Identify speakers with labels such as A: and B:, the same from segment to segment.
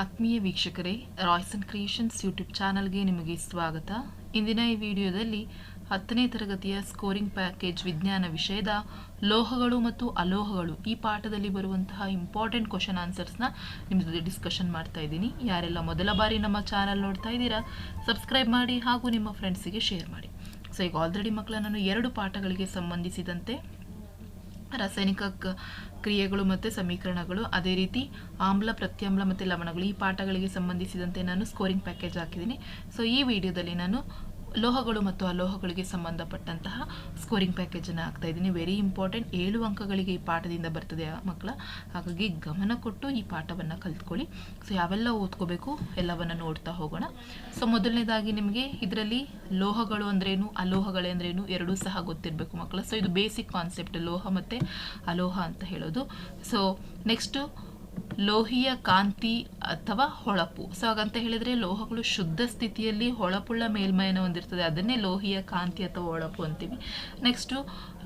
A: ಆತ್ಮೀಯ ವೀಕ್ಷಕರೇ Royce and creations YouTube ಚಾನಲ್ಗೆ ನಿಮಗೆ ಸ್ವಾಗತ. ಇಂದಿನ ಈ ವಿಡಿಯೋದಲ್ಲಿ ಹತ್ತನೇ ತರಗತಿಯ ಸ್ಕೋರಿಂಗ್ ಪ್ಯಾಕೇಜ್ ವಿಜ್ಞಾನ ವಿಷಯದ ಲೋಹಗಳು ಮತ್ತು ಅಲೋಹಗಳು ಈ ಪಾಠದಲ್ಲಿ ಬರುವಂತಹ ಇಂಪಾರ್ಟೆಂಟ್ ಕ್ವಶನ್ ಆನ್ಸರ್ಸ್ನ ನಿಮ್ಮ ಜೊತೆ ಡಿಸ್ಕಷನ್ ಮಾಡ್ತಾ ಇದ್ದೀನಿ. ಯಾರೆಲ್ಲ ಮೊದಲ ಬಾರಿ ನಮ್ಮ ಚಾನಲ್ ನೋಡ್ತಾ ಇದ್ದೀರಾ ಸಬ್ಸ್ಕ್ರೈಬ್ ಮಾಡಿ ಹಾಗೂ ನಿಮ್ಮ ಫ್ರೆಂಡ್ಸಿಗೆ ಶೇರ್ ಮಾಡಿ. ಸೊ ಈಗ ಆಲ್ರೆಡಿ ಮಕ್ಕಳ ನಾನು ಎರಡು ಪಾಠಗಳಿಗೆ ಸಂಬಂಧಿಸಿದಂತೆ ರಾಸಾಯನಿಕ ಕ್ರಿಯೆಗಳು ಮತ್ತು ಸಮೀಕರಣಗಳು ಅದೇ ರೀತಿ ಆಮ್ಲ, ಪ್ರತ್ಯಾಮ್ಲ ಮತ್ತು ಲವಣಗಳು ಈ ಪಾಠಗಳಿಗೆ ಸಂಬಂಧಿಸಿದಂತೆ ನಾನು ಸ್ಕೋರಿಂಗ್ ಪ್ಯಾಕೇಜ್ ಹಾಕಿದ್ದೀನಿ. ಸೊ ಈ ವಿಡಿಯೋದಲ್ಲಿ ನಾನು ಲೋಹಗಳು ಮತ್ತು ಅಲೋಹಗಳಿಗೆ ಸಂಬಂಧಪಟ್ಟಂತಹ ಸ್ಕೋರಿಂಗ್ ಪ್ಯಾಕೇಜನ್ನು ಹಾಕ್ತಾ ಇದ್ದೀನಿ. ವೆರಿ ಇಂಪಾರ್ಟೆಂಟ್ ಏಳು ಅಂಕಗಳಿಗೆ ಈ ಪಾಠದಿಂದ ಬರ್ತದೆ ಮಕ್ಕಳ. ಹಾಗಾಗಿ ಗಮನ ಕೊಟ್ಟು ಈ ಪಾಠವನ್ನು ಕಲ್ತ್ಕೊಳ್ಳಿ. ಸೊ ಯಾವೆಲ್ಲ ಓದ್ಕೋಬೇಕು ಎಲ್ಲವನ್ನು ನೋಡ್ತಾ ಹೋಗೋಣ. ಸೊ ಮೊದಲನೇದಾಗಿ ನಿಮಗೆ ಇದರಲ್ಲಿ ಲೋಹಗಳು ಅಂದ್ರೇನು, ಅಲೋಹಗಳೇ ಅಂದ್ರೇನು ಎರಡೂ ಸಹ ಗೊತ್ತಿರಬೇಕು ಮಕ್ಕಳ. ಸೊ ಇದು ಬೇಸಿಕ್ ಕಾನ್ಸೆಪ್ಟ್ ಲೋಹ ಮತ್ತು ಅಲೋಹ ಅಂತ ಹೇಳೋದು. ಸೊ ನೆಕ್ಸ್ಟು ಲೋಹೀಯ ಕಾಂತಿ ಅಥವಾ ಹೊಳಪು. ಸೊ ಹಾಗಂತ ಹೇಳಿದರೆ ಲೋಹಗಳು ಶುದ್ಧ ಸ್ಥಿತಿಯಲ್ಲಿ ಹೊಳಪುಳ್ಳ ಮೇಲ್ಮೈಯನ್ನು ಹೊಂದಿರ್ತದೆ. ಅದನ್ನೇ ಲೋಹೀಯ ಕಾಂತಿ ಅಥವಾ ಹೊಳಪು ಅಂತೀವಿ. ನೆಕ್ಸ್ಟು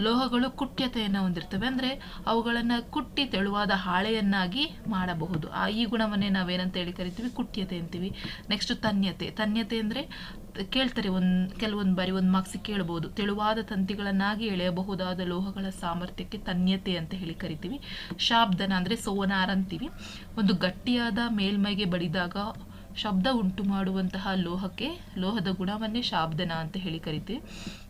A: ಲೋಹಗಳು ಕುಟ್ಯತೆಯನ್ನು ಹೊಂದಿರ್ತವೆ. ಅಂದರೆ ಅವುಗಳನ್ನು ಕುಟ್ಟಿ ತೆಳುವಾದ ಹಾಳೆಯನ್ನಾಗಿ ಮಾಡಬಹುದು. ಆ ಈ ಗುಣವನ್ನೇ ನಾವೇನಂತ ಹೇಳಿ ಕರಿತೀವಿ? ಕುಟ್ಯತೆ ಅಂತೀವಿ. ನೆಕ್ಸ್ಟ್ ತನ್ಯತೆ. ತನ್ಯತೆ ಅಂದರೆ ಕೇಳ್ತಾರೆ, ಒಂದು, ಕೆಲವೊಂದು ಬಾರಿ ಒಂದು ಮಾರ್ಕ್ಸ್ ಕೇಳ್ಬೋದು. ತೆಳುವಾದ ತಂತಿಗಳನ್ನಾಗಿ ಎಳೆಯಬಹುದಾದ ಲೋಹಗಳ ಸಾಮರ್ಥ್ಯಕ್ಕೆ ತನ್ಯತೆ ಅಂತ ಹೇಳಿ ಕರಿತೀವಿ. ಶಾಬ್ದನ ಅಂದರೆ ಸೋನಾರ್ ಅಂತೀವಿ ಒಂದು ಗಟ್ಟಿಯಾದ ಮೇಲ್ಮೈಗೆ ಬಡಿದಾಗ ಶಬ್ದ ಉಂಟು ಮಾಡುವಂತಹ ಲೋಹಕ್ಕೆ, ಲೋಹದ ಗುಣವನ್ನೇ ಶಾಬ್ದನ ಅಂತ ಹೇಳಿ ಕರಿತೀವಿ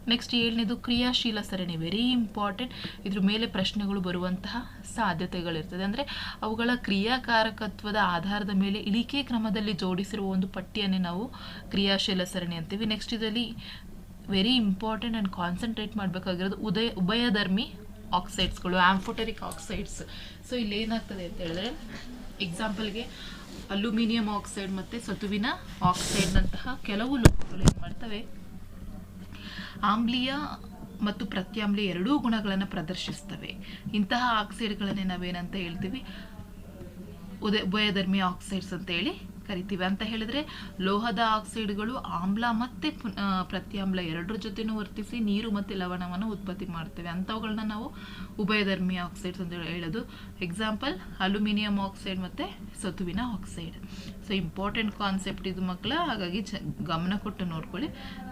A: ನೆಕ್ಸ್ಟ್ ಏಳನೇದು, ಕ್ರಿಯಾಶೀಲ ಸರಣಿ ವೆರಿ ಇಂಪಾರ್ಟೆಂಟ್ ಇದ್ರ ಮೇಲೆ ಪ್ರಶ್ನೆಗಳು ಬರುವಂತಹ ಸಾಧ್ಯತೆಗಳಿರ್ತದೆ. ಅಂದರೆ ಅವುಗಳ ಕ್ರಿಯಾಕಾರಕತ್ವದ ಆಧಾರದ ಮೇಲೆ ಇಳಿಕೆ ಕ್ರಮದಲ್ಲಿ ಜೋಡಿಸಿರುವ ಒಂದು ಪಟ್ಟಿಯನ್ನೇ ನಾವು ಕ್ರಿಯಾಶೀಲ ಸರಣಿ ಅಂತೀವಿ. ನೆಕ್ಸ್ಟ್ ಇದರಲ್ಲಿ ವೆರಿ ಇಂಪಾರ್ಟೆಂಟ್ ಆ್ಯಂಡ್ ಕಾನ್ಸಂಟ್ರೇಟ್ ಮಾಡಬೇಕಾಗಿರೋದು ಉದಯ, ಉಭಯಧರ್ಮಿ ಆಕ್ಸೈಡ್ಸ್ಗಳು ಆಂಫೋಟರಿಕ್ ಆಕ್ಸೈಡ್ಸ್ ಸೊ ಇಲ್ಲಿ ಏನಾಗ್ತದೆ ಅಂತ ಹೇಳಿದ್ರೆ ಎಕ್ಸಾಂಪಲ್ಗೆ ಅಲ್ಯೂಮಿನಿಯಂ ಆಕ್ಸೈಡ್ ಮತ್ತು ಸತುವಿನ ಆಕ್ಸೈಡ್ನಂತಹ ಕೆಲವು ಲೋಹಗಳು ಏನು ಮಾಡ್ತವೆ? ಆಮ್ಲೀಯ ಮತ್ತು ಪ್ರತ್ಯಾಮ್ಲೀಯ ಎರಡೂ ಗುಣಗಳನ್ನು ಪ್ರದರ್ಶಿಸ್ತವೆ. ಇಂತಹ ಆಕ್ಸೈಡ್ಗಳನ್ನೇ ನಾವೇನಂತ ಹೇಳ್ತೀವಿ? ಉದಯ ಉಭಯಧರ್ಮಿ ಆಕ್ಸೈಡ್ಸ್ ಅಂತ ಹೇಳಿ ಕರಿತೀವಿ ಅಂತ ಹೇಳಿದ್ರೆ ಲೋಹದ ಆಕ್ಸೈಡ್ಗಳು ಆಮ್ಲ ಮತ್ತೆ ಪ್ರತ್ಯಾಮ್ಲ ಎರಡರ ಜೊತೆನೂ ವರ್ತಿಸಿ ನೀರು ಮತ್ತು ಲವಣವನ್ನು ಉತ್ಪತ್ತಿ ಮಾಡ್ತೇವೆ. ಅಂಥವುಗಳನ್ನ ನಾವು ಉಭಯಧರ್ಮಿ ಆಕ್ಸೈಡ್ಸ್ ಅಂತ ಹೇಳೋದು. ಎಕ್ಸಾಂಪಲ್ ಅಲ್ಯೂಮಿನಿಯಂ ಆಕ್ಸೈಡ್ ಮತ್ತು ಸತುವಿನ ಆಕ್ಸೈಡ್. ಸೊ ಇಂಪಾರ್ಟೆಂಟ್ ಕಾನ್ಸೆಪ್ಟ್ ಇದು ಮಕ್ಕಳ ಹಾಗಾಗಿ ಗಮನ ಕೊಟ್ಟು ನೋಡ್ಕೊಳ್ಳಿ.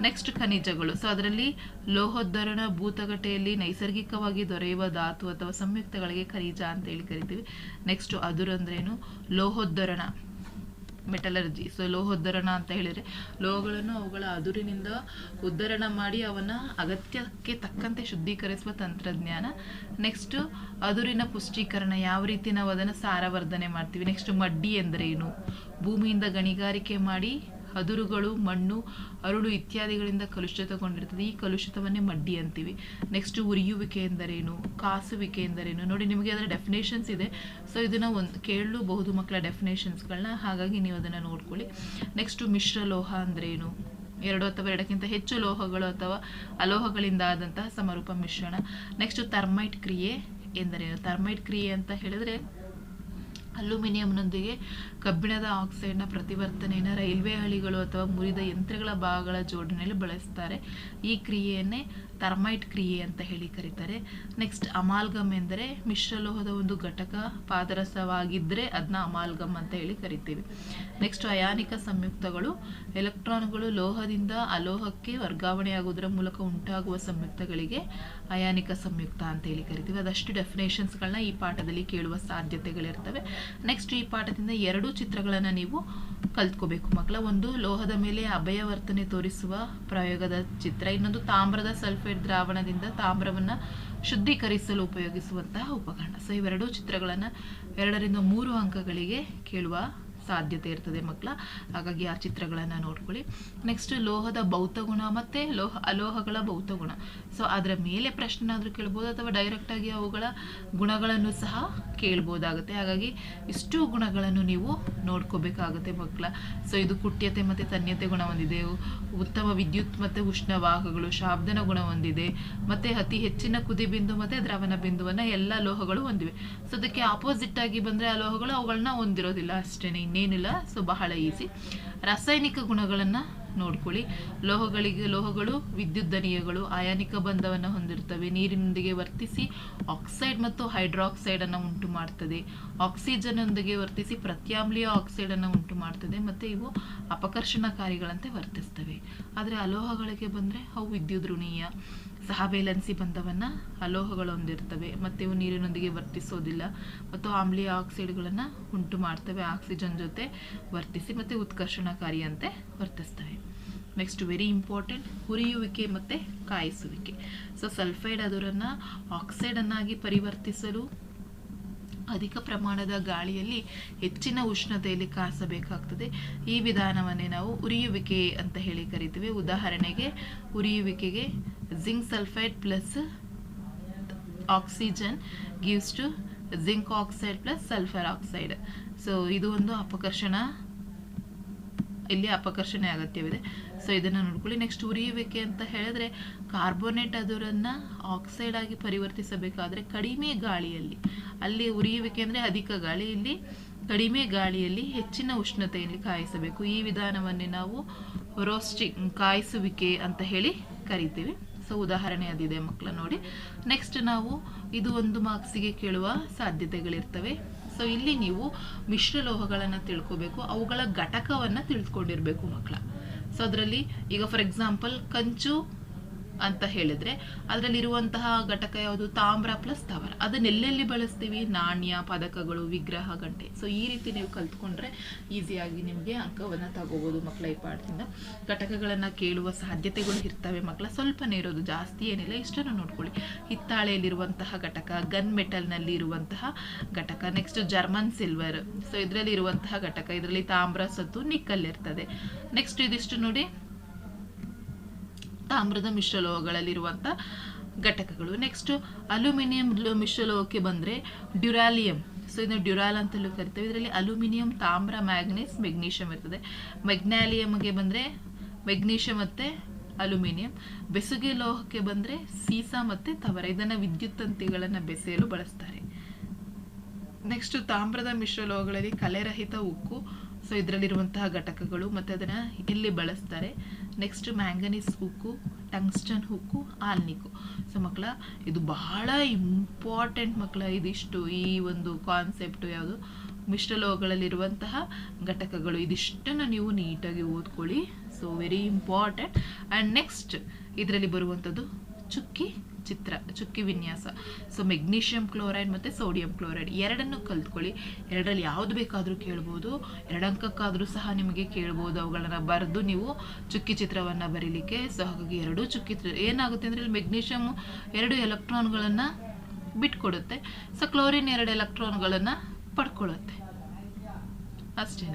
A: ನೆಕ್ಸ್ಟ್ ಖನಿಜಗಳು. ಸೊ ಅದರಲ್ಲಿ ಲೋಹೋದ್ಧರಣ ಭೂತಗಟೆಯಲ್ಲಿ ನೈಸರ್ಗಿಕವಾಗಿ ದೊರೆಯುವ ಧಾತು ಅಥವಾ ಸಂಯುಕ್ತಗಳಿಗೆ ಖನಿಜ ಅಂತ ಹೇಳಿ ಕರಿತೀವಿ. ನೆಕ್ಸ್ಟ್ ಅದುರಂದ್ರೇನು? ಲೋಹೋದ್ಧರಣ. ಮೆಟಲರ್ಜಿ. ಸೊ ಲೋಹೋದ್ಧರಣ ಅಂತ ಹೇಳಿದರೆ ಲೋಹಗಳನ್ನು ಅವುಗಳ ಅದುರಿನಿಂದ ಉದ್ಧರಣ ಮಾಡಿ ಅವನ ಅಗತ್ಯಕ್ಕೆ ತಕ್ಕಂತೆ ಶುದ್ಧೀಕರಿಸುವ ತಂತ್ರಜ್ಞಾನ. ನೆಕ್ಸ್ಟ್ ಅದುರಿನ ಪುಷ್ಟೀಕರಣ. ಯಾವ ರೀತಿ ನಾವು ಅದನ್ನು ಸಾರವರ್ಧನೆ ಮಾಡ್ತೀವಿ? ನೆಕ್ಸ್ಟ್ ಮಡ್ಡಿ ಎಂದರೇನು? ಭೂಮಿಯಿಂದ ಗಣಿಗಾರಿಕೆ ಮಾಡಿ ಅದುರುಗಳು ಮಣ್ಣು, ಅರುಳು ಇತ್ಯಾದಿಗಳಿಂದ ಕಲುಷಿತಗೊಂಡಿರ್ತದೆ. ಈ ಕಲುಷಿತವನ್ನೇ ಮಡ್ಡಿ ಅಂತೀವಿ. ನೆಕ್ಸ್ಟ್ ಉರಿಯುವಿಕೆ ಎಂದರೇನು? ಕಾಸುವಿಕೆ ಎಂದರೇನು? ನೋಡಿ, ನಿಮಗೆ ಅದರ ಡೆಫಿನೇಷನ್ಸ್ ಇದೆ. ಸೊ ಇದನ್ನು ಒಂದು ಕೇಳಲೂಬಹುದು ಮಕ್ಕಳ ಡೆಫಿನೇಷನ್ಸ್ಗಳನ್ನ ಹಾಗಾಗಿ ನೀವು ಅದನ್ನು ನೋಡ್ಕೊಳ್ಳಿ. ನೆಕ್ಸ್ಟ್ ಮಿಶ್ರ ಲೋಹ ಅಂದ್ರೇನು? ಎರಡು ಅಥವಾ ಎರಡಕ್ಕಿಂತ ಹೆಚ್ಚು ಲೋಹಗಳು ಅಥವಾ ಅಲೋಹಗಳಿಂದ ಆದಂತಹ ಸಮರೂಪ ಮಿಶ್ರಣ. ನೆಕ್ಸ್ಟ್ ಥರ್ಮೈಟ್ ಕ್ರಿಯೆ ಎಂದರೇನು? ಥರ್ಮೈಟ್ ಕ್ರಿಯೆ ಅಂತ ಹೇಳಿದ್ರೆ ಅಲ್ಯೂಮಿನಿಯಂನೊಂದಿಗೆ ಕಬ್ಬಿಣದ ಆಕ್ಸೈಡ್ನ ಪ್ರತಿವರ್ತನೆಯನ್ನು ರೈಲ್ವೆ ಹಳಿಗಳು ಅಥವಾ ಮುರಿದ ಯಂತ್ರಗಳ ಭಾಗಗಳ ಜೋಡಣೆಯಲ್ಲಿ ಬಳಸ್ತಾರೆ. ಈ ಕ್ರಿಯೆಯನ್ನೇ ಥರ್ಮೈಟ್ ಕ್ರಿಯೆ ಅಂತ ಹೇಳಿ ಕರೀತಾರೆ. ನೆಕ್ಸ್ಟ್ ಅಮಾಲ್ಗಮ್ ಎಂದರೆ ಮಿಶ್ರಲೋಹದ ಒಂದು ಘಟಕ ಪಾದರಸವಾಗಿದ್ದರೆ ಅದನ್ನ ಅಮಾಲ್ಗಮ್ ಅಂತ ಹೇಳಿ ಕರಿತೀವಿ. ನೆಕ್ಸ್ಟ್ ಅಯಾನಿಕ ಸಂಯುಕ್ತಗಳು, ಎಲೆಕ್ಟ್ರಾನ್ಗಳು ಲೋಹದಿಂದ ಅಲೋಹಕ್ಕೆ ವರ್ಗಾವಣೆಯಾಗುವುದರ ಮೂಲಕ ಉಂಟಾಗುವ ಸಂಯುಕ್ತಗಳಿಗೆ ಅಯಾನಿಕ ಸಂಯುಕ್ತ ಅಂತ ಹೇಳಿ ಕರಿತೀವಿ. ಅದಷ್ಟು ಡೆಫಿನೇಷನ್ಸ್ಗಳನ್ನ ಈ ಪಾಠದಲ್ಲಿ ಕೇಳುವ ಸಾಧ್ಯತೆಗಳಿರ್ತವೆ. ನೆಕ್ಸ್ಟ್ ಈ ಪಾಠದಿಂದ ಎರಡು ಚಿತ್ರಗಳನ್ನು ನೀವು ಕಲ್ತ್ಕೋಬೇಕು. ಮಕ್ಕಳ ಒಂದು ಲೋಹದ ಮೇಲೆ ಅಭಯವರ್ತನೆ ತೋರಿಸುವ ಪ್ರಯೋಗದ ಚಿತ್ರ. ಇನ್ನೊಂದು ತಾಮ್ರದ ಸಲ್ಫೇಟ್ ದ್ರಾವಣದಿಂದ ತಾಮ್ರವನ್ನು ಶುದ್ಧೀಕರಿಸಲು ಉಪಯೋಗಿಸುವಂತಹ ಉಪಕರಣ. ಸೊ ಇವೆರಡೂ ಚಿತ್ರಗಳನ್ನು ಎರಡರಿಂದ ಮೂರು ಅಂಕಗಳಿಗೆ ಕೇಳುವ ಸಾಧ್ಯತೆ ಇರ್ತದೆ ಮಕ್ಕಳ. ಹಾಗಾಗಿ ಆ ಚಿತ್ರಗಳನ್ನು ನೋಡ್ಕೊಳ್ಳಿ. ನೆಕ್ಸ್ಟ್ ಲೋಹದ ಭೌತ ಗುಣ ಮತ್ತು ಲೋಹ, ಅಲೋಹಗಳ ಭೌತ ಗುಣ. ಸೊ ಅದರ ಮೇಲೆ ಪ್ರಶ್ನೆನಾದರೂ ಕೇಳ್ಬೋದು ಅಥವಾ ಡೈರೆಕ್ಟಾಗಿ ಅವುಗಳ ಗುಣಗಳನ್ನು ಸಹ ಕೇಳ್ಬೋದಾಗುತ್ತೆ. ಹಾಗಾಗಿ ಇಷ್ಟು ಗುಣಗಳನ್ನು ನೀವು ನೋಡ್ಕೋಬೇಕಾಗುತ್ತೆ ಮಕ್ಕಳ. ಸೊ ಇದು ಕುಟ್ಯತೆ ಮತ್ತು ತನ್ಯತೆ ಗುಣ ಹೊಂದಿದೆ. ಉತ್ತಮ ವಿದ್ಯುತ್ ಮತ್ತು ಉಷ್ಣವಾಹಕಗಳು, ಶಾಬ್ದನ ಗುಣ ಹೊಂದಿದೆ. ಮತ್ತು ಅತಿ ಹೆಚ್ಚಿನ ಕುದಿ ಬಿಂದು ಮತ್ತು ದ್ರವಣ ಬಿಂದುವನ್ನು ಎಲ್ಲ ಲೋಹಗಳು ಹೊಂದಿವೆ. ಸೊ ಅದಕ್ಕೆ ಆಪೋಸಿಟ್ ಆಗಿ ಬಂದರೆ ಆ ಲೋಹಗಳು ಅವುಗಳನ್ನ ಹೊಂದಿರೋದಿಲ್ಲ ಅಷ್ಟೇ ಇನ್ನೇನಿಲ್ಲ ಸೊ ಬಹಳ ಈಸಿ ರಾಸಾಯನಿಕ ಗುಣಗಳನ್ನು ನೋಡ್ಕೊಳ್ಳಿ. ಲೋಹಗಳಿಗೆ, ಲೋಹಗಳು, ವಿದ್ಯುತ್ ದನೀಯಗಳು, ಆಯಾನಿಕ ಬಂಧವನ್ನು ಹೊಂದಿರ್ತವೆ ನೀರಿನೊಂದಿಗೆ ವರ್ತಿಸಿ ಆಕ್ಸೈಡ್ ಮತ್ತು ಹೈಡ್ರಾಕ್ಸೈಡ್ ಅನ್ನು ಉಂಟು ಮಾಡ್ತದೆ. ಆಕ್ಸಿಜನ್ ಒಂದಿಗೆ ವರ್ತಿಸಿ ಪ್ರತ್ಯಾಮ್ಲೀಯ ಆಕ್ಸೈಡ್ ಅನ್ನು ಉಂಟು ಮಾಡ್ತದೆ. ಮತ್ತೆ ಇವು ಅಪಕರ್ಷಣಕಾರಿಗಳಂತೆ ವರ್ತಿಸ್ತವೆ. ಆದರೆ ಅಲೋಹಗಳಿಗೆ ಬಂದ್ರೆ ಅವು ವಿದ್ಯುತ್ ಬಂಧವನ್ನು ಬಂಧವನ್ನ ಅಲೋಹಗಳು ಹೊಂದಿರ್ತವೆ ಮತ್ತೆ ಇವು ನೀರಿನೊಂದಿಗೆ ವರ್ತಿಸೋದಿಲ್ಲ. ಮತ್ತು ಆಮ್ಲೀಯ ಆಕ್ಸೈಡ್ಗಳನ್ನು ಉಂಟು ಮಾಡ್ತವೆ, ಆಕ್ಸಿಜನ್ ಜೊತೆ ವರ್ತಿಸಿ ಮತ್ತೆ ಉತ್ಕರ್ಷಣಕಾರಿಯಂತೆ ವರ್ತಿಸ್ತವೆ. ನೆಕ್ಸ್ಟ್ ವೆರಿ ಇಂಪಾರ್ಟೆಂಟ್ ಹುರಿಯುವಿಕೆ ಮತ್ತೆ ಕಾಯಿಸುವಿಕೆ. ಸೊ ಸಲ್ಫೈಡ್ ಅದರನ್ನ ಆಕ್ಸೈಡನ್ನಾಗಿ ಪರಿವರ್ತಿಸಲು ಅಧಿಕ ಪ್ರಮಾಣದ ಗಾಳಿಯಲ್ಲಿ ಹೆಚ್ಚಿನ ಉಷ್ಣತೆಯಲ್ಲಿ ಕಾಸಬೇಕಾಗ್ತದೆ. ಈ ವಿಧಾನವನ್ನೇ ನಾವು ಉರಿಯುವಿಕೆ ಅಂತ ಹೇಳಿ ಕರಿತೀವಿ. ಉದಾಹರಣೆಗೆ ಉರಿಯುವಿಕೆಗೆ zinc sulphide plus oxygen gives to zinc oxide plus sulphur oxide. So ಇದು ಒಂದು ಅಪಕರ್ಷಣ, ಇಲ್ಲಿ ಅಪಕರ್ಷಣೆ ಅಗತ್ಯವಿದೆ. ಸೊ ಇದನ್ನು ನೋಡ್ಕೊಳ್ಳಿ. ನೆಕ್ಸ್ಟ್ ಉರಿಯುವಿಕೆ ಅಂತ ಹೇಳಿದ್ರೆ ಕಾರ್ಬೋನೇಟ್ ಅದರನ್ನ ಆಕ್ಸೈಡ್ ಆಗಿ ಪರಿವರ್ತಿಸಬೇಕಾದ್ರೆ ಕಡಿಮೆ ಗಾಳಿಯಲ್ಲಿ. ಅಲ್ಲಿ ಉರಿಯುವಿಕೆ ಅಂದ್ರೆ ಅಧಿಕ ಗಾಳಿ. ಇಲ್ಲಿ ಕಡಿಮೆ ಗಾಳಿಯಲ್ಲಿ ಹೆಚ್ಚಿನ ಉಷ್ಣತೆಯಲ್ಲಿ ಕಾಯಿಸಬೇಕು. ಈ ವಿಧಾನವನ್ನೇ ನಾವು ರೋಸ್ಟಿಂಗ್ ಕಾಯಿಸುವಿಕೆ ಅಂತ ಹೇಳಿ ಕರಿತೀವಿ. ಸೊ ಉದಾಹರಣೆ ಅದಿದೆ ಮಕ್ಕಳ ನೋಡಿ. ನೆಕ್ಸ್ಟ್ ನಾವು ಇದು ಒಂದು ಮಾರ್ಕ್ಸಿಗೆ ಕೇಳುವ ಸಾಧ್ಯತೆಗಳಿರ್ತವೆ. ಸೊ ಇಲ್ಲಿ ನೀವು ಮಿಶ್ರ ಲೋಹಗಳನ್ನು ತಿಳ್ಕೋಬೇಕು. ಅವುಗಳ ಘಟಕವನ್ನು ತಿಳ್ಕೊಂಡಿರಬೇಕು ಮಕ್ಕಳ ಸೊ ಅದರಲ್ಲಿ ಈಗ ಫಾರ್ ಎಕ್ಸಾಂಪಲ್ ಕಂಚು ಅಂತ ಹೇಳಿದ್ರೆ ಅದರಲ್ಲಿರುವಂತಹ ಘಟಕ ಯಾವುದು? ತಾಮ್ರ ಪ್ಲಸ್ ತವರ. ಅದನ್ನ ಎಲ್ಲೆಲ್ಲಿ ಬಳಸ್ತೀವಿ? ನಾಣ್ಯ, ಪದಕಗಳು, ವಿಗ್ರಹ, ಗಂಟೆ. ಸೊ ಈ ರೀತಿ ನೀವು ಕಲ್ತ್ಕೊಂಡ್ರೆ ಈಸಿಯಾಗಿ ನಿಮಗೆ ಅಂಕವನ್ನು ತಗೋಬಹುದು ಮಕ್ಕಳ ಈ ಪಾಠದಿಂದ. ಘಟಕಗಳನ್ನ ಕೇಳುವ ಸಾಧ್ಯತೆಗಳು ಇರ್ತವೆ ಮಕ್ಕಳ ಸ್ವಲ್ಪನೇ ಇರೋದು ಜಾಸ್ತಿ ಏನಿಲ್ಲ, ಇಷ್ಟನ್ನು ನೋಡ್ಕೊಳ್ಳಿ. ಹಿತ್ತಾಳೆಯಲ್ಲಿರುವಂತಹ ಘಟಕ ಗನ್ ಮೆಟಲ್ನಲ್ಲಿ ಇರುವಂತಹ ಘಟಕ. ನೆಕ್ಸ್ಟ್ ಜರ್ಮನ್ ಸಿಲ್ವರ್ ಸೊ ಇದರಲ್ಲಿ ಇರುವಂತಹ ಘಟಕ. ಇದರಲ್ಲಿ ತಾಮ್ರ ಸತ್ತು ನಿಕ್ಕಲ್ಲಿರ್ತದೆ ನೆಕ್ಸ್ಟ್ ಇದಿಷ್ಟು ನೋಡಿ. ತಾಮ್ರದ ಮಿಶ್ರಲೋಹಗಳಲ್ಲಿರುವಂಥ ಘಟಕಗಳು. ನೆಕ್ಸ್ಟು ಅಲ್ಯೂಮಿನಿಯಂ ಮಿಶ್ರಲೋಹಕ್ಕೆ ಬಂದರೆ ಡ್ಯುರಾಲಿಯಂ. ಸೊ ಇದನ್ನು ಡ್ಯುರಾಲ್ ಅಂತಲೂ ಕರಿತೇವೆ. ಇದರಲ್ಲಿ ಅಲ್ಯೂಮಿನಿಯಂ ತಾಮ್ರ ಮ್ಯಾಗ್ನೀಸ್ ಮೆಗ್ನೀಷಿಯಂ ಇರ್ತದೆ. ಮೆಗ್ನಾಲಿಯಮ್ಗೆ ಬಂದರೆ ಮೆಗ್ನೀಷಿಯಂ ಮತ್ತು ಅಲ್ಯೂಮಿನಿಯಂ ಬೆಸುಗೆ ಲೋಹಕ್ಕೆ ಬಂದರೆ ಸೀಸಾ ಮತ್ತು ತವರ. ಇದನ್ನು ವಿದ್ಯುತ್ ತಂತಿಗಳನ್ನು ಬೆಸೆಯಲು ಬಳಸ್ತಾರೆ. ನೆಕ್ಸ್ಟ್ ತಾಮ್ರದ ಮಿಶ್ರಲೋಹಗಳಲ್ಲಿ ಕಲೆರಹಿತ ಉಕ್ಕು. ಸೊ ಇದರಲ್ಲಿರುವಂತಹ ಘಟಕಗಳು ಮತ್ತು ಅದನ್ನು ಇಲ್ಲಿ ಬಳಸ್ತಾರೆ? ನೆಕ್ಸ್ಟ್ ಮ್ಯಾಂಗನೀಸ್ ಹುಕ್ಕು ಟಂಗ್ಸ್ಟನ್ ಹುಕ್ಕು ಆಲ್ನಿಕ್ಕು ಸೊ ಮಕ್ಕಳ ಇದು ಬಹಳ ಇಂಪಾರ್ಟೆಂಟ್ ಮಕ್ಕಳ ಇದಿಷ್ಟು ಈ ಒಂದು ಕಾನ್ಸೆಪ್ಟ್ ಯಾವುದು? ಮಿಶ್ರಲೋಹಗಳಲ್ಲಿರುವಂತಹ ಘಟಕಗಳು. ಇದಿಷ್ಟನ್ನು ನೀವು ನೀಟಾಗಿ ಓದ್ಕೊಳ್ಳಿ. So very important and next ಇದರಲ್ಲಿ ಬರುವಂಥದ್ದು ಚುಕ್ಕಿ. ಚಿತ್ರ, ಚುಕ್ಕಿ ವಿನ್ಯಾಸ. ಸೊ ಮೆಗ್ನೀಷಿಯಂ ಕ್ಲೋರೈಡ್ ಮತ್ತು ಸೋಡಿಯಂ ಕ್ಲೋರೈಡ್ ಎರಡನ್ನು ಕಲ್ತ್ಕೊಳ್ಳಿ. ಎರಡರಲ್ಲಿ ಯಾವುದು ಬೇಕಾದರೂ ಕೇಳ್ಬೋದು. ಎರಡಂಕಕ್ಕಾದರೂ ಸಹ ನಿಮಗೆ ಕೇಳ್ಬೋದು ಅವುಗಳನ್ನು ಬರೆದು ನೀವು ಚುಕ್ಕಿ ಚಿತ್ರವನ್ನು ಬರೀಲಿಕ್ಕೆ. ಸೊ ಹಾಗಾಗಿ ಎರಡೂ ಚುಕ್ಕಿ ಏನಾಗುತ್ತೆ ಅಂದರೆ ಇಲ್ಲಿ ಮೆಗ್ನೀಷಿಯಮ್ ಎರಡು ಎಲೆಕ್ಟ್ರಾನ್ಗಳನ್ನು ಬಿಟ್ಕೊಡುತ್ತೆ. ಸೊ ಕ್ಲೋರಿನ್ ಎರಡು ಎಲೆಕ್ಟ್ರಾನ್ಗಳನ್ನು ಪಡ್ಕೊಳ್ಳುತ್ತೆ ಅಷ್ಟೇ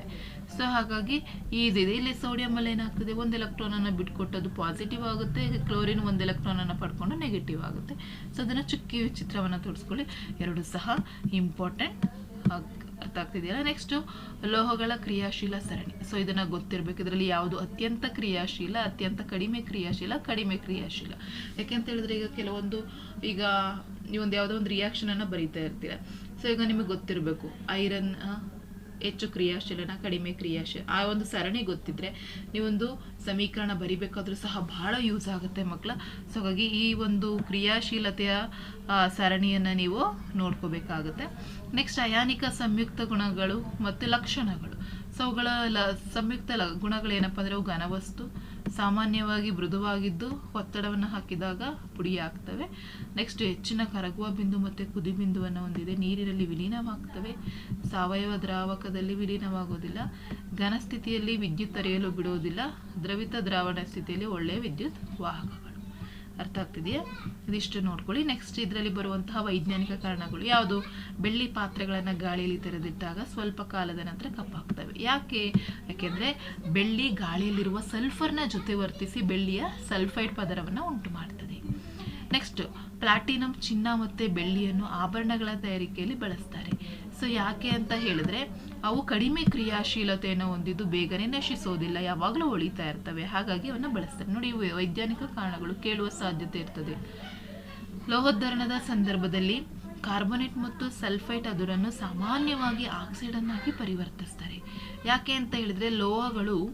A: ಸೊ ಹಾಗಾಗಿ ಇದಿದೆ ಇಲ್ಲಿ ಸೋಡಿಯಮಲ್ಲಿ ಏನಾಗ್ತದೆ? ಒಂದು ಎಲೆಕ್ಟ್ರಾನನ್ನು ಬಿಟ್ಕೊಟ್ಟದು ಪಾಸಿಟಿವ್ ಆಗುತ್ತೆ. ಕ್ಲೋರಿನ್ ಒಂದು ಎಲೆಕ್ಟ್ರಾನನ್ನು ಪಡ್ಕೊಂಡು ನೆಗೆಟಿವ್ ಆಗುತ್ತೆ. ಸೊ ಅದನ್ನು ಚುಕ್ಕಿ ಚಿತ್ರವನ್ನು ತೋರಿಸ್ಕೊಳ್ಳಿ. ಎರಡು ಸಹ ಇಂಪಾರ್ಟೆಂಟ್ ಅರ್ಥ ಆಗ್ತಿದೆಯಲ್ಲ ನೆಕ್ಸ್ಟು ಲೋಹಗಳ ಕ್ರಿಯಾಶೀಲ ಸರಣಿ. ಸೊ ಇದನ್ನು ಗೊತ್ತಿರಬೇಕು. ಇದರಲ್ಲಿ ಯಾವುದು ಅತ್ಯಂತ ಕ್ರಿಯಾಶೀಲ, ಅತ್ಯಂತ ಕಡಿಮೆ ಕ್ರಿಯಾಶೀಲ ಕಡಿಮೆ ಕ್ರಿಯಾಶೀಲ. ಯಾಕೆಂತ ಹೇಳಿದ್ರೆ ಈಗ ಕೆಲವೊಂದು, ಈಗ ನೀವೊಂದು ಯಾವುದೋ ಒಂದು ರಿಯಾಕ್ಷನನ್ನು ಬರೀತಾ ಇರ್ತೀರ. ಸೊ ಈಗ ನಿಮಗೆ ಗೊತ್ತಿರಬೇಕು. ಐರನ್ ಹೆಚ್ಚು ಕ್ರಿಯಾಶೀಲನ, ಕಡಿಮೆ ಕ್ರಿಯಾಶೀಲ. ಆ ಒಂದು ಸರಣಿ ಗೊತ್ತಿದ್ರೆ ನೀವೊಂದು ಸಮೀಕರಣ ಬರಿಬೇಕಾದ್ರೂ ಸಹ ಬಹಳ ಯೂಸ್ ಆಗುತ್ತೆ ಮಕ್ಕಳ ಸೊ ಹಾಗಾಗಿ ಈ ಒಂದು ಕ್ರಿಯಾಶೀಲತೆಯ ಸರಣಿಯನ್ನು ನೀವು ನೋಡ್ಕೋಬೇಕಾಗುತ್ತೆ. ನೆಕ್ಸ್ಟ್ ಅಯಾನಿಕ ಸಂಯುಕ್ತ ಗುಣಗಳು ಮತ್ತು ಲಕ್ಷಣಗಳು. ಸೊ ಅವುಗಳ ಸಂಯುಕ್ತ ಗುಣಗಳು ಏನಪ್ಪ ಅಂದರೆ ಅವು ಘನವಸ್ತು ಸಾಮಾನ್ಯವಾಗಿ ಮೃದುವಾಗಿದ್ದು ಒತ್ತಡವನ್ನು ಹಾಕಿದಾಗ ಪುಡಿಯಾಗ್ತವೆ. ನೆಕ್ಸ್ಟ್ ಹೆಚ್ಚಿನ ಕರಗುವ ಬಿಂದು ಮತ್ತು ಕುದಿ ಬಿಂದುವನ್ನು ಹೊಂದಿದೆ. ನೀರಿನಲ್ಲಿ ವಿಲೀನವಾಗ್ತವೆ. ಸಾವಯವ ದ್ರಾವಕದಲ್ಲಿ ವಿಲೀನವಾಗೋದಿಲ್ಲ ಘನ ಸ್ಥಿತಿಯಲ್ಲಿ ವಿದ್ಯುತ್ ತರೆಯಲು ಬಿಡುವುದಿಲ್ಲ. ದ್ರವಿತ ದ್ರಾವಣ ಸ್ಥಿತಿಯಲ್ಲಿ ಒಳ್ಳೆಯ ವಿದ್ಯುತ್ ವಾಹಕಗಳು ಅರ್ಥ ಆಗ್ತಿದೆಯಾ? ಇದಿಷ್ಟು ನೋಡ್ಕೊಳ್ಳಿ. ನೆಕ್ಸ್ಟ್ ಇದರಲ್ಲಿ ಬರುವಂತಹ ವೈಜ್ಞಾನಿಕ ಕಾರಣಗಳು ಯಾವುದು? ಬೆಳ್ಳಿ ಪಾತ್ರೆಗಳನ್ನು ಗಾಳಿಯಲ್ಲಿ ತೆರೆದಿಟ್ಟಾಗ ಸ್ವಲ್ಪ ಕಾಲದ ನಂತರ ಕಪ್ಪಾಗ್ತವೆ. ಯಾಕೆ? ಯಾಕೆಂದರೆ ಬೆಳ್ಳಿ ಗಾಳಿಯಲ್ಲಿರುವ ಸಲ್ಫರ್ನ ಜೊತೆ ವರ್ತಿಸಿ ಬೆಳ್ಳಿಯ ಸಲ್ಫೈಡ್ ಪದರವನ್ನು ಉಂಟು ಮಾಡ್ತದೆ. ನೆಕ್ಸ್ಟ್ ಪ್ಲಾಟಿನಂ ಚಿನ್ನ ಮತ್ತು ಬೆಳ್ಳಿಯನ್ನು ಆಭರಣಗಳ ತಯಾರಿಕೆಯಲ್ಲಿ ಬಳಸ್ತಾರೆ. ಸೊ ಯಾಕೆ ಅಂತ ಹೇಳಿದ್ರೆ ಅವು ಕಡಿಮೆ ಕ್ರಿಯಾಶೀಲತೆಯನ್ನು ಹೊಂದಿದ್ದು ಬೇಗನೆ ನಶಿಸೋದಿಲ್ಲ ಯಾವಾಗಲೂ ಉಳಿತಾ ಇರ್ತವೆ. ಹಾಗಾಗಿ ಅವನ್ನ ಬಳಸ್ತಾರೆ. ನೋಡಿ ವೈಜ್ಞಾನಿಕ ಕಾರಣಗಳು ಕೇಳುವ ಸಾಧ್ಯತೆ ಇರ್ತದೆ. ಲೋಹೋದ್ಧರಣದ ಸಂದರ್ಭದಲ್ಲಿ ಕಾರ್ಬೊನೇಟ್ ಮತ್ತು ಸಲ್ಫೈಟ್ ಅದರನ್ನು ಸಾಮಾನ್ಯವಾಗಿ ಆಕ್ಸೈಡನ್ನಾಗಿ ಪರಿವರ್ತಿಸ್ತಾರೆ. ಯಾಕೆ ಅಂತ ಹೇಳಿದ್ರೆ, ಲೋಹಗಳು,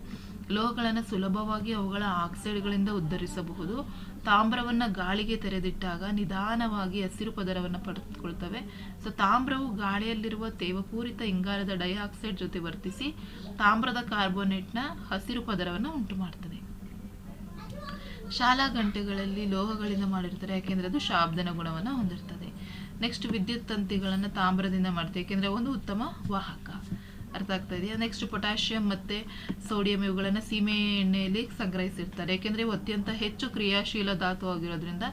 A: ಲೋಹಗಳನ್ನು ಸುಲಭವಾಗಿ ಅವುಗಳ ಆಕ್ಸೈಡ್ಗಳಿಂದ ಉದ್ಧರಿಸಬಹುದು. ತಾಮ್ರವನ್ನು ಗಾಳಿಗೆ ತೆರೆದಿಟ್ಟಾಗ ನಿಧಾನವಾಗಿ ಹಸಿರು ಪದರವನ್ನು ಪಡೆದುಕೊಳ್ತವೆ. ಸೊ ತಾಮ್ರವು ಗಾಳಿಯಲ್ಲಿರುವ ತೇವಪೂರಿತ ಇಂಗಾಲದ ಡೈಆಕ್ಸೈಡ್ ಜೊತೆ ವರ್ತಿಸಿ ತಾಮ್ರದ ಕಾರ್ಬೋನೇಟ್ನ ಹಸಿರು ಪದರವನ್ನು ಉಂಟು ಮಾಡ್ತದೆ ಶಾಲಾ ಗಂಟೆಗಳಲ್ಲಿ ಲೋಹಗಳಿಂದ ಮಾಡಿರ್ತಾರೆ ಯಾಕೆಂದ್ರೆ ಅದು ಶಾಬ್ದನ ಗುಣವನ್ನು ಹೊಂದಿರ್ತದೆ. ನೆಕ್ಸ್ಟ್ ವಿದ್ಯುತ್ ತಂತಿಗಳನ್ನು ತಾಮ್ರದಿಂದ ಮಾಡ್ತಾರೆ ಯಾಕೆಂದ್ರೆ ಒಂದು ಉತ್ತಮ ವಾಹಕ. ಅರ್ಥ ಆಗ್ತಾ ಇದೆಯಾ? ನೆಕ್ಸ್ಟ್ ಪೊಟ್ಯಾಷಿಯಂ ಮತ್ತು ಸೋಡಿಯಂ ಇವುಗಳನ್ನು ಸೀಮೆ ಎಣ್ಣೆಯಲ್ಲಿ ಸಂಗ್ರಹಿಸಿರ್ತಾರೆ. ಯಾಕೆಂದರೆ ಅತ್ಯಂತ ಹೆಚ್ಚು ಕ್ರಿಯಾಶೀಲ ಧಾತು ಆಗಿರೋದ್ರಿಂದ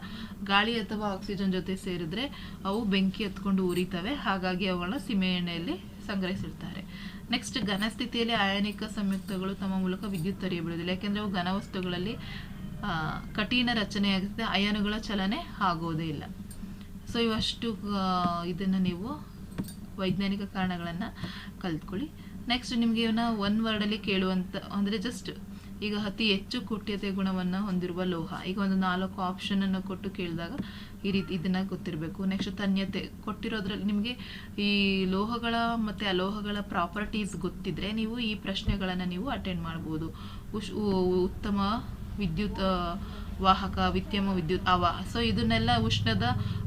A: ಗಾಳಿ ಅಥವಾ ಆಕ್ಸಿಜನ್ ಜೊತೆ ಸೇರಿದ್ರೆ ಅವು ಬೆಂಕಿ ಎತ್ಕೊಂಡು ಉರಿತವೆ. ಹಾಗಾಗಿ ಅವುಗಳನ್ನ ಸೀಮೆ ಎಣ್ಣೆಯಲ್ಲಿ ಸಂಗ್ರಹಿಸಿರ್ತಾರೆ. ನೆಕ್ಸ್ಟ್ ಘನ ಸ್ಥಿತಿಯಲ್ಲಿ ಆಯನಿಕ ಸಂಯುಕ್ತಗಳು ತಮ್ಮ ಮೂಲಕ ವಿದ್ಯುತ್ ತರೆಯಬಿಡೋದಿಲ್ಲ ಯಾಕೆಂದರೆ ಅವು ಘನವಸ್ತುಗಳಲ್ಲಿ ವಸ್ತುಗಳಲ್ಲಿ ಕಠಿಣ ರಚನೆಯಾಗುತ್ತೆ ಅಯಾನುಗಳ ಚಲನೆ ಆಗೋದೇ ಇಲ್ಲ. ಸೊ ಇವಷ್ಟು ಇದನ್ನು ನೀವು ವೈಜ್ಞಾನಿಕ ಕಾರಣಗಳನ್ನು ಕಲ್ತ್ಕೊಳ್ಳಿ. ನೆಕ್ಸ್ಟ್ ನಿಮಗೆ ಇವನ್ನ ಒನ್ ವರ್ಡಲ್ಲಿ ಕೇಳುವಂಥ ಅಂದರೆ ಜಸ್ಟ್ ಈಗ ಅತಿ ಹೆಚ್ಚು ಕುಟ್ಯತೆ ಗುಣವನ್ನು ಹೊಂದಿರುವ ಲೋಹ. ಈಗ ಒಂದು ನಾಲ್ಕು ಆಪ್ಷನನ್ನು ಕೊಟ್ಟು ಕೇಳಿದಾಗ ಈ ರೀತಿ ಇದನ್ನು ಗೊತ್ತಿರಬೇಕು. ನೆಕ್ಸ್ಟ್ ತನ್ಯತೆ. ಕೊಟ್ಟಿರೋದ್ರಲ್ಲಿ ನಿಮಗೆ ಈ ಲೋಹಗಳ ಮತ್ತು ಅಲೋಹಗಳ ಪ್ರಾಪರ್ಟೀಸ್ ಗೊತ್ತಿದ್ರೆ ನೀವು ಈ ಪ್ರಶ್ನೆಗಳನ್ನು ನೀವು ಅಟೆಂಡ್ ಮಾಡ್ಬೋದು. ಉತ್ತಮ ವಿದ್ಯುತ್ ವಾಹಕ ವಿತ್ಯಮ ವಿದ್ಯುತ್, ಅವ. ಸೊ ಇದನ್ನೆಲ್ಲ ಉಷ್ಣದ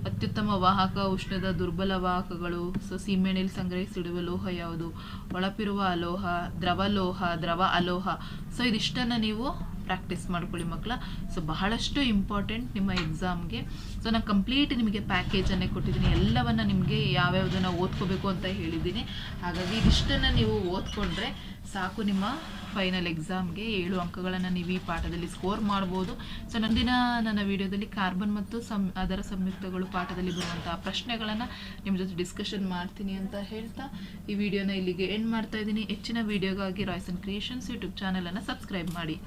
A: ಅತ್ಯುತ್ತಮ ವಾಹಕ, ಉಷ್ಣದ ದುರ್ಬಲ ವಾಹಕಗಳು. ಸೊ ಸೀಮೆಣ್ಣೆಯಲ್ಲಿ ಸಂಗ್ರಹಿಸಿಡುವ ಲೋಹ ಯಾವುದು? ಒಳಪಿರುವ ಅಲೋಹ, ದ್ರವ ಲೋಹ, ದ್ರವ ಅಲೋಹ. ಸೊ ಇದಿಷ್ಟನ್ನು ನೀವು ಪ್ರಾಕ್ಟೀಸ್ ಮಾಡ್ಕೊಳ್ಳಿ ಮಕ್ಕಳ. ಸೊ ಬಹಳಷ್ಟು ಇಂಪಾರ್ಟೆಂಟ್ ನಿಮ್ಮ ಎಕ್ಸಾಮ್ಗೆ ಸೊ ನಾನು ಕಂಪ್ಲೀಟ್ ನಿಮಗೆ ಪ್ಯಾಕೇಜನ್ನೇ ಕೊಟ್ಟಿದ್ದೀನಿ. ಎಲ್ಲವನ್ನು ನಿಮಗೆ ಯಾವ್ಯಾವುದನ್ನು ಓದ್ಕೋಬೇಕು ಅಂತ ಹೇಳಿದ್ದೀನಿ. ಹಾಗಾಗಿ ಇದಿಷ್ಟನ್ನು ನೀವು ಓದ್ಕೊಂಡ್ರೆ ಸಾಕು ನಿಮ್ಮ ಫೈನಲ್ ಎಕ್ಸಾಮ್ಗೆ ಏಳು ಅಂಕಗಳನ್ನು ನೀವು ಈ ಪಾಠದಲ್ಲಿ ಸ್ಕೋರ್ ಮಾಡ್ಬೋದು. ಸೊ ನಂದಿನ ನನ್ನ ವಿಡಿಯೋದಲ್ಲಿ ಕಾರ್ಬನ್ ಮತ್ತು ಸಂ, ಅದರ ಸಂಯುಕ್ತಗಳು ಪಾಠದಲ್ಲಿ ಬರುವಂತಹ ಪ್ರಶ್ನೆಗಳನ್ನು ನಿಮ್ಮ ಜೊತೆ ಡಿಸ್ಕಷನ್ ಮಾಡ್ತೀನಿ ಅಂತ ಹೇಳ್ತಾ, ಈ ವಿಡಿಯೋನ ಇಲ್ಲಿಗೆ ಎಂಡ್ ಮಾಡ್ತಾ ಇದ್ದೀನಿ. ಹೆಚ್ಚಿನ ವಿಡಿಯೋಗಾಗಿ ರಾಯ್ಸನ್ ಕ್ರಿಯೇಷನ್ಸ್ ಯೂಟ್ಯೂಬ್ ಚಾನಲನ್ನು ಸಬ್ಸ್ಕ್ರೈಬ್ ಮಾಡಿ.